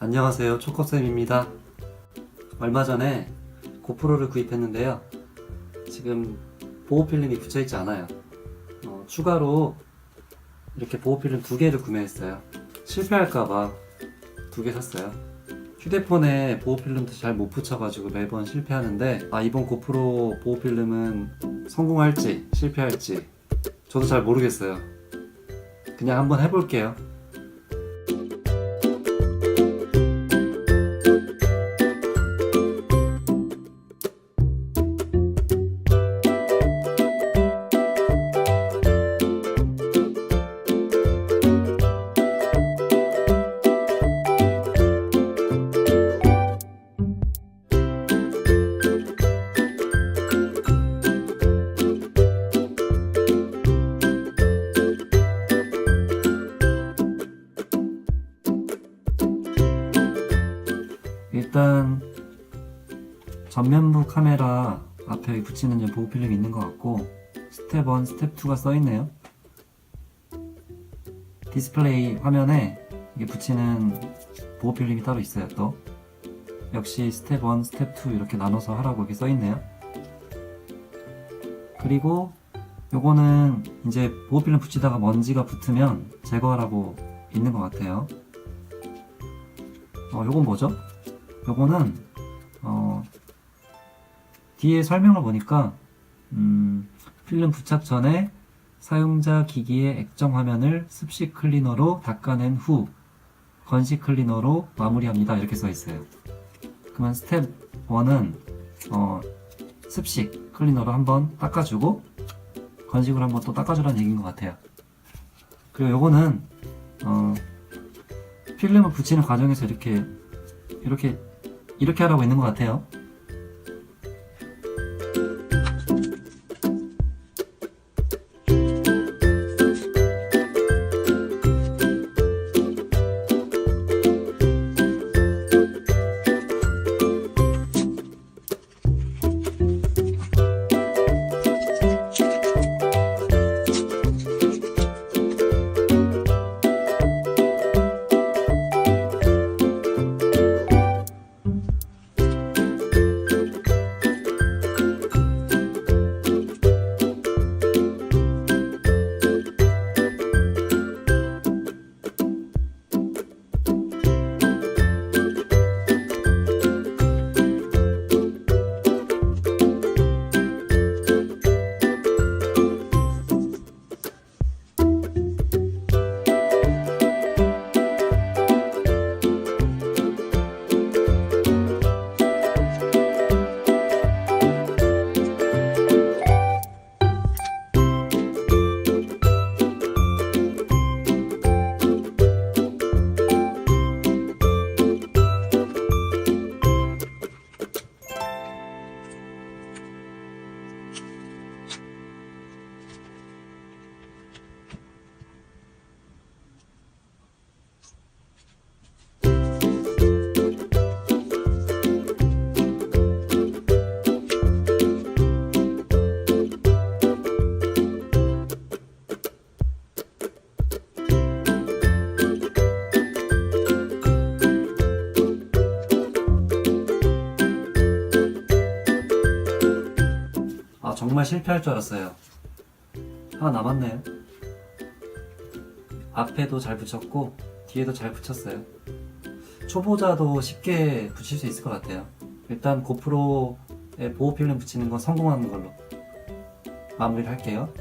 안녕하세요. 초코쌤입니다. 얼마 전에 고프로를 구입했는데요. 지금 보호필름이 붙여있지 않아요. 어, 추가로 이렇게 보호필름 두 개를 구매했어요. 실패할까봐 두 개 샀어요. 휴대폰에 보호필름도 잘 못 붙여가지고 매번 실패하는데, 아, 이번 고프로 보호필름은 성공할지 실패할지 저도 잘 모르겠어요. 그냥 한번 해볼게요. 전면부 카메라 앞에 붙이는 보호 필름이 있는 것 같고 스텝 1, 스텝 2가 써 있네요. 디스플레이 화면에 이게 붙이는 보호 필름이 따로 있어요. 또 역시 스텝 1, 스텝 2 이렇게 나눠서 하라고 여기 써 있네요. 그리고 요거는 이제 보호 필름 붙이다가 먼지가 붙으면 제거하라고 있는 것 같아요. 어, 요건 뭐죠? 요거는 어, 뒤에 설명을 보니까 음, 필름 부착 전에 사용자 기기의 액정 화면을 습식 클리너로 닦아낸 후 건식 클리너로 마무리합니다 이렇게 써 있어요. 그러면 스텝 1은 어, 습식 클리너로 한번 닦아주고 건식으로 한번 또 닦아주라는 얘기인 것 같아요. 그리고 요거는 어, 필름을 붙이는 과정에서 이렇게 이렇게 이렇게 하라고 있는 것 같아요. 정말 실패할 줄 알았어요. 하나 남았네요. 앞에도 잘 붙였고 뒤에도 잘 붙였어요. 초보자도 쉽게 붙일 수 있을 것 같아요. 일단 고프로에 보호 필름 붙이는 건 성공하는 걸로 마무리를 할게요.